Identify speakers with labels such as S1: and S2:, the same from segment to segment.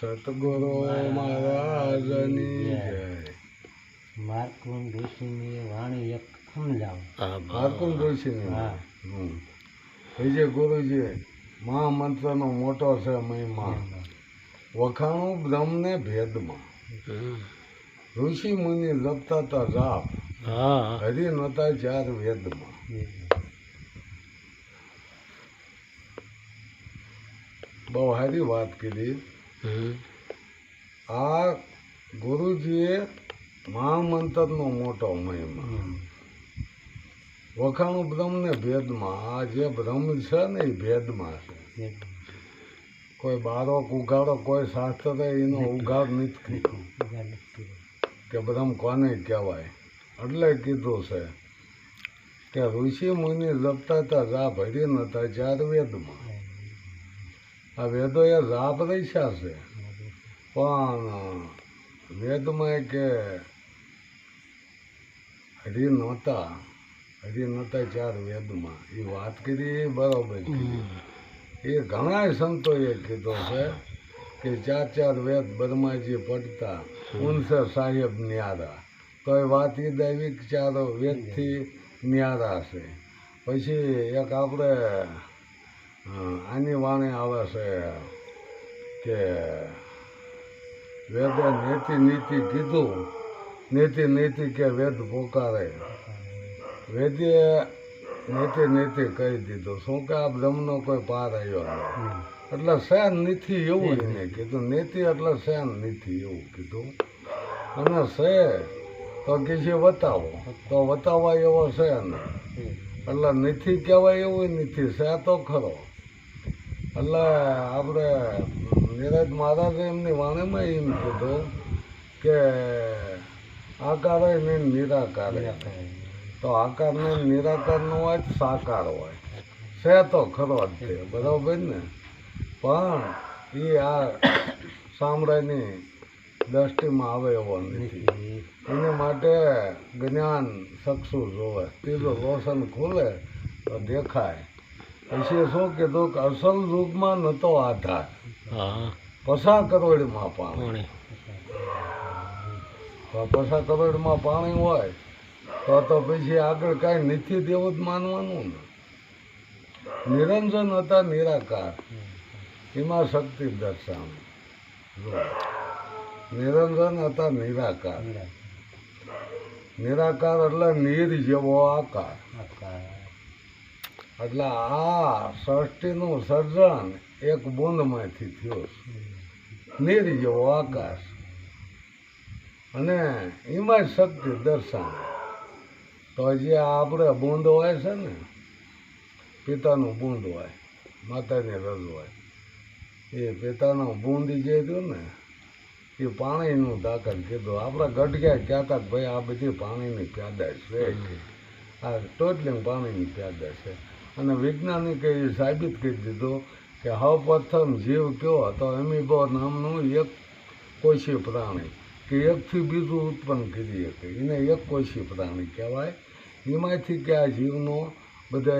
S1: સતગુરુ મહારાજની જય.
S2: માર્કુન ઋષિની વાણી એક સમજાવ.
S1: માર્કુન ઋષિની
S2: હા.
S1: વિજય ગુરુજી મહામંત્રનો મોટો છે મહિમા. વખાણું બ્રહ્મને ભેદમાં. ઋષિ મુનિ લપતા હતા રાપ હરિ નતા ચાર વેદમાં. બહુ સારી વાત કીધી. આ ગુરુજીએ મહામંત્રનો મોટો મહિમા. વખાણું બ્રહ્મને ભેદમાં આ જે બ્રહ્મ છે ને એ ભેદમાં છે. કોઈ બારોક ઉઘાડો કોઈ શાસ્ત્ર એનો ઉઘાડ નથી કે બ્રહ્મ કોને કહેવાય? એટલે કીધું છે કે ઋષિ મુનિ જપતા હતા રા ભરી નતા ચાર વેદમાં. આ વેદો એ રાત રહીશા છે. પણ વેદમાં કે હરી નહોતા હરી નહોતા ચાર વેદમાં. એ વાત કરી બરાબર એ ઘણા સંતોએ કીધો છે કે ચાર ચાર વેદ બ્રહ્માજી પડતા ઉનસે સાહેબ ન્યારા. તો એ વાત એ દૈવિક ચાર વેદથી ન્યારા છે. પછી એક આપણે આની વાણી આવે છે કે વેદે નીતિ નીતિ કીધું નીતિ નીતિ કે વેદ પોકારે. વેદે નીતિ નીતિ કહી દીધું. શું કે આ બ્રહ્મનો કોઈ પાર આવ્યો નહીં? એટલે શેન નીતિ એવું એને કીધું. નીતિ એટલે શેન નીતિ એવું કીધું. અને શે તો કીધું બતાવો તો બતાવવા એવો છે નહીં એટલે નીતિ કહેવાય એવું નીતિ. છે તો ખરો. એટલે આપણે નિરજ મહારાજે એમની વાણીમાં એમ કીધું કે આકારે ને નિરાકાર તો આકાર ને નિરાકાર નો હોય સાકાર હોય? છે તો ખરો જ છે બરાબર ને? પણ એ આ સામ્રાજ્યની દ્રષ્ટિમાં આવે એવો નથી. એને માટે જ્ઞાન ચક્ષુ જોવે. ત્રીજું રોશન ખુલે તો દેખાય. પછી શું કીધું કે અસલ યુગમાં નતો આધાર. પસા કરોડમાં પાણી. પસા કરોડમાં પાણી હોય તો તો પછી આગળ કાંઈ નથી તેવું જ માનવાનું ને. નિરંજન હતા નિરાકાર. એમાં શક્તિ દર્શાવે નિરંજન હતા નિરાકાર. નિરાકાર. એટલે નીર જેવો આકાર. એટલે આ સૃષ્ટિનું સર્જન એક બૂંદમાંથી થયું નીર જેવો આકાશ. અને એમાં શક્તિ દર્શન. તો જે આપણે બૂંદ હોય છે ને પિતાનું બૂંદ હોય માતાની રજ હોય એ પિતાનું બૂંદ જે થયું ને એ પાણીનું દાખલ કીધું. આપણા ગઢગ્યા કહેતા કે ભાઈ આ બધી પાણીની પ્યાદા છે. આ ટોટલી પાણીની પ્યાદા છે. અને વૈજ્ઞાનિકે એ સાબિત કરી દીધો કે હવ પ્રથમ જીવ કયો હતો? એમીબો નામનું એક કોશી પ્રાણી કે એકથી બીજું ઉત્પન્ન કરી શકે. એને એક કોશી પ્રાણી કહેવાય. એમાંથી કે આ જીવનો બધા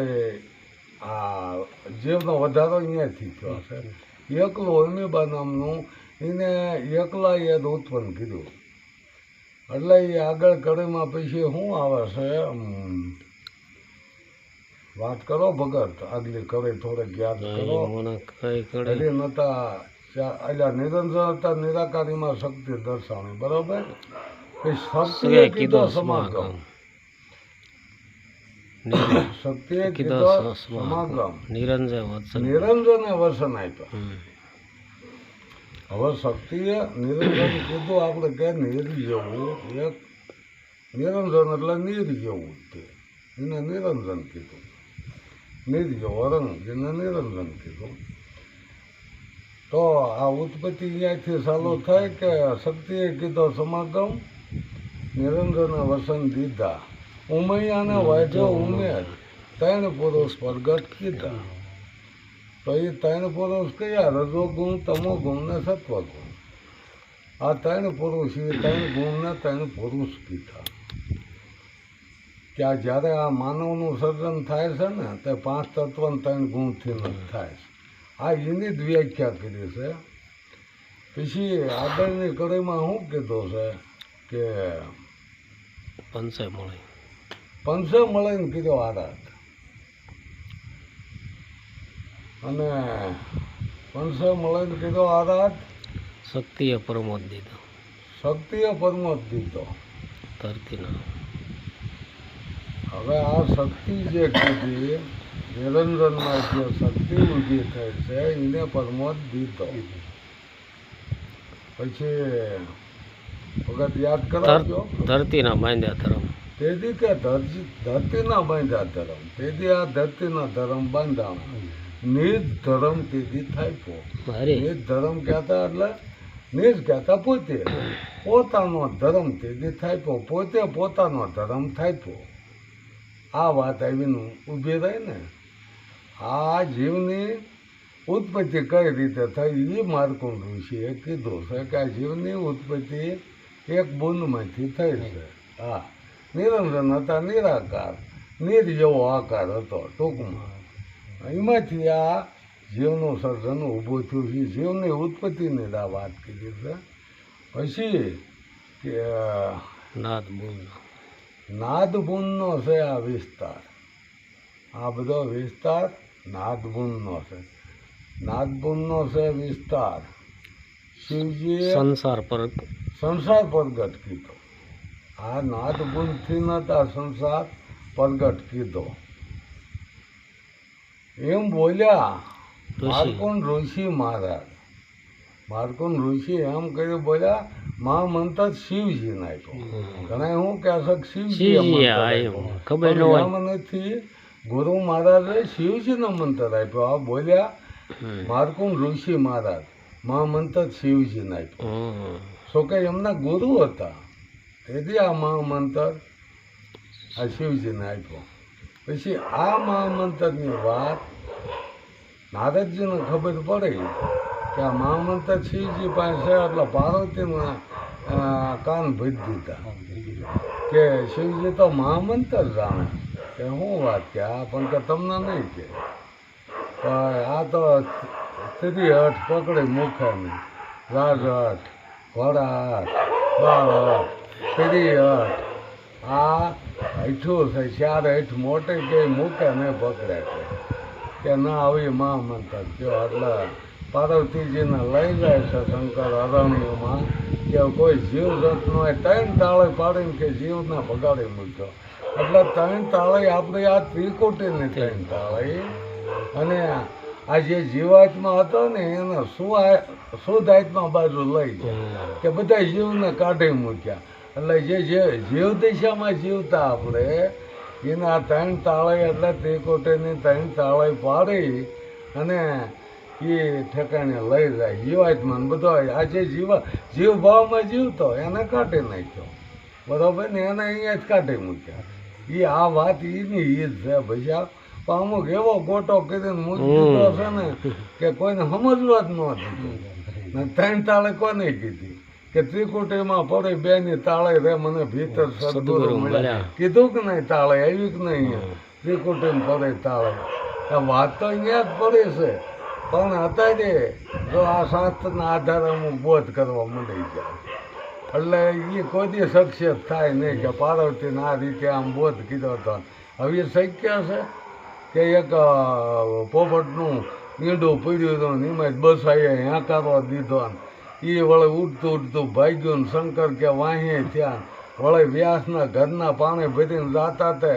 S1: આ જીવનો વધારો અહીંયાથી થયો છે. એકલો અમીબા નામનું, એને એકલા એ ઉત્પન્ન કર્યું. એટલે એ આગળ કડીમાં પછી શું આવે છે? વાત કરો ભગત આગલી કરે થોડે યાદ કરો. હરી નતા એટલે નિરંજન હતા નિરાકારીમાં શક્તિ દર્શાવી બરોબર? એ શક્તિએ કીધો સમાગમ. શક્તિએ કીધો સમાગમ. નિરંજને વસન આપ્યા. હવે શક્તિએ નિરંજન કીધું આપણે કે નીર જેવું એક. નિરંજન એટલે નીર જેવું તે. એને નિરંજન કીધું. જેવો રંગ એને નિરંજન કીધું. તો આ ઉત્પત્તિ અહીંયાથી ચાલુ થાય કે શક્તિએ કીધો સમાગમ? નિરંજને વસન દીધા. ઉમૈયાને વાજો ઉમેર. ત્રણ પુરુષ પ્રગટ કીધા. તો એ ત્રણ પુરુષ કયા? રજો ગુણ તમો ગુણ ને સત્વ ગુણ આ ત્રણ પુરુષ એ ત્રણ ગુણ ને ત્રણ પુરુષ કીધા. કે આ જ્યારે આ માનવનું સર્જન થાય છે ને તે પાંચ તત્વ ત્રણ ગુણથી થાય છે. આ એની જ વ્યાખ્યા કરી છે. પછી આગળની કડીમાં શું કીધું છે કે
S2: પંચે મળે.
S1: પંચે મળીને કીધો આરાધ. અને પંચે મળીને કીધો આરાધ?
S2: શક્તિએ પરમોદ દીધો.
S1: શક્તિએ પરમત દીધો.
S2: ધરતીના.
S1: હવે આ શક્તિ જે કીધી નિરંજનમાં જે શક્તિ ઊભી થઈ છે એને પરમોદ દીધો પછી વખત યાદ કરાવજો.
S2: ધરતીના બાંધ્યા ધર્મ.
S1: તેથી કે ધરતીના બાંધ્યા ધર્મ. તેથી આ ધરતીના ધર્મ બાંધાણા. નિજ ધર્મ તેથી થાપ્યો નિજ ધર્મ કહેતા એટલે નિજ કહેતા પોતે. પોતાનો ધર્મ તેથી થાપ્યો પોતે પોતાનો ધર્મ થાપ્યો આ વાત આવીને ઊભી થાય ને, આ જીવની ઉત્પત્તિ કઈ રીતે થઈ એ માર્કુંડ ઋષિએ કીધું છે કે આ જીવની ઉત્પત્તિ એક બુંદમાંથી થઈ છે. હા, નિરંજન હતા, નિરાકાર નિર જેવો આકાર હતો ટૂંકમાં. એમાંથી આ જીવનું સર્જન ઊભું થયું. છે જીવની ઉત્પત્તિની જ આ વાત કીધી છે. પછી કે,
S2: નાદ બોલ
S1: નાદબુનનો છે આ વિસ્તાર. આ બધો વિસ્તાર નાદબુનનો છે. નાદબુનનો છે વિસ્તાર. શિવજીએ
S2: સંસાર પર
S1: સંસાર પ્રગટ કીધો. આ નાદબુનથી નતા સંસાર પ્રગટ કીધો. એમ બોલ્યા માર્કોન ઋષિ મહારાજ. માર્કોન ઋષિ એમ કહ્યું બોલ્યા મહામંત્ર શિવજી નાખ્યો ઘણા હું કે મંત્ર
S2: આ
S1: આપ્યો.
S2: ખબર ન હોય.
S1: નથી ગુરુ મહારાજે શિવજીનો મંત્ર આપ્યો. આ બોલ્યા
S2: હમ.
S1: ઋષિ મહારાજ મહામંત્ર શિવજી નાખ્યો. શું કે એમના ગુરુ હતા. તેથી આ મહામંત્ર આ શિવજીને આપ્યો. પછી આ મહામંત્રની વાત નારદજીને ખબર પડી. કે આ મહામંત્ર શિવજી પાસે એટલે પાર્વતીના કાન ભરી દીધા. કે શિવજી તો મહામંત્ર જાણે. કે શું વાત કે આ પણ કે તમને નહીં કે. આ તો ત્રી હઠ પકડી મૂકે નહીં રાજ હઠ વડા હઠ બાળ હઠ ત્રી હઠ આ હઠું છે ચાર હઠ મોટે કે મૂકે ને પકડે છે. કે ના આવી મહામંત્ર કયો એટલે પાર્વતીજીને લઈ જાય છે શંકર અરણ્યમાં કે કોઈ જીવ જત એ ત્રણ તાળે પાડીને કે જીવને ભગાડી મૂક્યો. એટલે ત્રણ તાળે આપણે આ ત્રિકોટીની ત્રણ તાળે. અને આ જે જીવાત્મા હતો ને, એને શું શુદ્ધ આત્મા બાજુ લઈ કે બધા જીવને કાઢી મૂક્યા. એટલે જે જે જીવ દિશામાં જીવતા આપણે, એના ત્રણ તાળે એટલે ત્રિકોટીની ત્રણ તાળે પાડી અને એ ઠેકાણે લઈ જાય. જીવાત્માને બધો આજે જીવ જીવ ભાવમાં જીવતો એને કાઢી નાખ્યો. બરાબર ને એને અહીંયા જ કાઢી મૂક્યા. એ આ વાત એની એ જ છે ભૈયા પણ અમુક એવો ગોટો કરીને મૂકતો છે ને કે કોઈને સમજવા જ ન દીધું ને ત્રણ તાળે કોને કીધી? કે ત્રિકુટીમાં પડી બેની તાળે રે મને ભીતર સદગુરુ મળ્યા. કીધું કે નહીં તાળે? આવી કે નહીં? ત્રિકુટીમાં પડે તાળે. વાત તો અહીંયા જ પડે છે. પણ અત્યારે જો આ શાસ્ત્રના આધારે અમુક બોધ કરવા મળી જાય એટલે એ કોઈ સક્સેસ થાય નહીં કે પાર્વતીને આ રીતે આમ બોધ કીધો હતો. હવે શક્ય છે કે એક પોપટનું ઈંડું પીડ્યું હતું ને એમાં બસાઈએ હેંકારો દીધો ને એ વળે ઉડતું ઉડતું ભાગ્યું ને શંકર કે વાહે થયા વળે વ્યાસના ઘરના પાણી ભરીને જાતા તે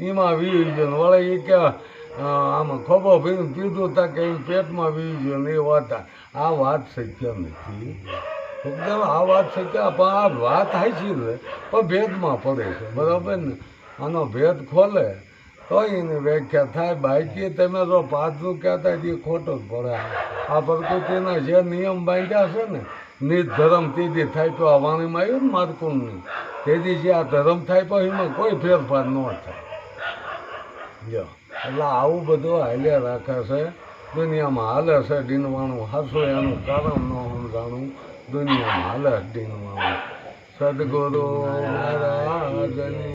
S1: એમાં વી ને વળે એ કે અ, આમાં ખોબો ભરીને પીધું તા કે એ પેટમાં વી ગયો એ વાત આ વાત શક્ય નથી. આ વાત શક્ય પણ આ વાત હાચી છે પણ ભેદમાં પડે છે, બરાબર ને? આનો ભેદ ખોલે તો એની વ્યાખ્યા થાય, બાકી તમે જો પાછું કહેતા એ ખોટો જ પડે. આ પ્રકૃતિના જે નિયમ બાંધ્યા છે ને, નિજ ધર્મ તેથી થાય તો આ વાણીમાં આવ્યું ને મારકુંડની, તેથી જે આ ધર્મ થાય તો એમાં કોઈ ફેરફાર ન થાય. જો. એટલે આવું બધું હાલ્યા રાખે છે. દુનિયામાં હાલે છે ડીનવાણું હાસું એનું કારણ ન સમજાણું. દુનિયામાં હાલે ડીનવાણું સદગુરુ મહારાજની